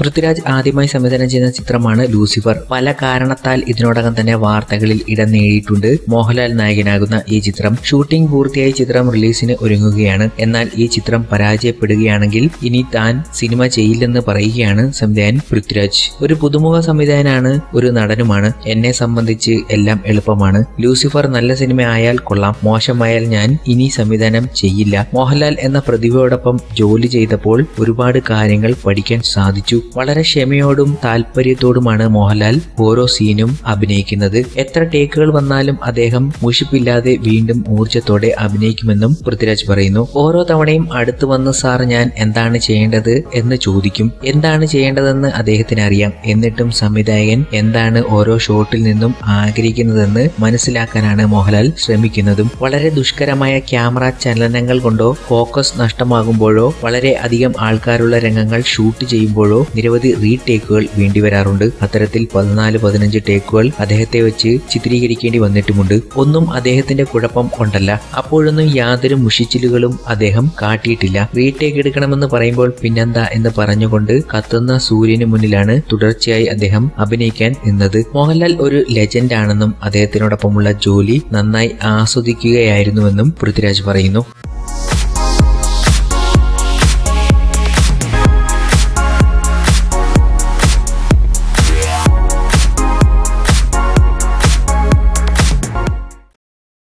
പൃഥ്വിരാജ് ആദ്യമായി സംവിധാനം ചെയ്യുന്ന ചിത്രമാണ് ലൂസിഫർ. പല കാരണത്താൽ ഇതിനോടകം തന്നെ വാർത്തകളിൽ ഇടം നേടിയിട്ടുണ്ട്. മോഹൻലാൽ നായകനാകുന്ന ഈ ചിത്രം ഷൂട്ടിംഗ് പൂർത്തിയായി ചിത്രം റിലീസിന് ഒരുങ്ങുകയാണ്. എന്നാൽ ഈ ചിത്രം പരാജയപ്പെടുകയാണെങ്കിൽ ഇനി താൻ സിനിമ ചെയ്യില്ലെന്ന് പറയുകയാണ് സംവിധായകൻ പൃഥ്വിരാജ്. ഒരു പുതുമുഖ സംവിധായകനാണ് ഒരു നടനുമാണ്. എന്നെ സംബന്ധിച്ച് എല്ലാം എളുപ്പമാണ്. ലൂസിഫർ നല്ല സിനിമ ആയാൽ കൊള്ളാം. മോശമായാൽ ഞാൻ ഇനി സംവിധാനം ചെയ്യില്ല. മോഹൻലാൽ എന്ന പ്രതിഭയോടൊപ്പം ജോലി ചെയ്തപ്പോൾ ഒരുപാട് കാര്യങ്ങൾ പഠിക്കാൻ സാധിച്ചു. വളരെ ക്ഷമയോടും താല്പര്യത്തോടുമാണ് മോഹൻലാൽ ഓരോ സീനും അഭിനയിക്കുന്നത്. എത്ര ടേക്കുകൾ വന്നാലും അദ്ദേഹം മുഷിപ്പില്ലാതെ വീണ്ടും ഊർജത്തോടെ അഭിനയിക്കുമെന്നും പൃഥ്വിരാജ് പറയുന്നു. ഓരോ തവണയും അടുത്തു വന്ന് സാർ ഞാൻ എന്താണ് ചെയ്യേണ്ടത് എന്ന് ചോദിക്കും. എന്താണ് ചെയ്യേണ്ടതെന്ന് അദ്ദേഹത്തിന് അറിയാം എന്നിട്ടും സംവിധായകൻ എന്താണ് ഓരോ ഷോട്ടിൽ നിന്നും ആഗ്രഹിക്കുന്നതെന്ന് മനസ്സിലാക്കാനാണ് മോഹൻലാൽ ശ്രമിക്കുന്നതും. വളരെ ദുഷ്കരമായ ക്യാമറ ചലനങ്ങൾ കൊണ്ടോ ഫോക്കസ് നഷ്ടമാകുമ്പോഴോ വളരെ അധികം ആൾക്കാരുള്ള രംഗങ്ങൾ ഷൂട്ട് ചെയ്യുമ്പോഴോ നിരവധി റീടേക്കുകൾ വേണ്ടിവരാറുണ്ട് അത്തരത്തിൽ പതിനാല് പതിനഞ്ച് ടേക്കുകൾ അദ്ദേഹത്തെ വെച്ച് ചിത്രീകരിക്കേണ്ടി വന്നിട്ടുമുണ്ട്. ഒന്നും അദ്ദേഹത്തിന്റെ കുഴപ്പം കൊണ്ടല്ല. അപ്പോഴൊന്നും യാതൊരു മുഷിച്ചിലുകളും അദ്ദേഹം കാട്ടിയിട്ടില്ല. റീടേക്ക് എടുക്കണമെന്ന് പറയുമ്പോൾ പിന്നെന്താ എന്ന് പറഞ്ഞുകൊണ്ട് കത്തുന്ന സൂര്യന് മുന്നിലാണ് തുടർച്ചയായി അദ്ദേഹം അഭിനയിക്കാൻ നിന്നത്. മോഹൻലാൽ ഒരു ലെജൻഡ് ആണെന്നും അദ്ദേഹത്തിനോടൊപ്പമുള്ള ജോലി നന്നായി ആസ്വദിക്കുകയായിരുന്നുവെന്നും പൃഥ്വിരാജ് പറയുന്നു.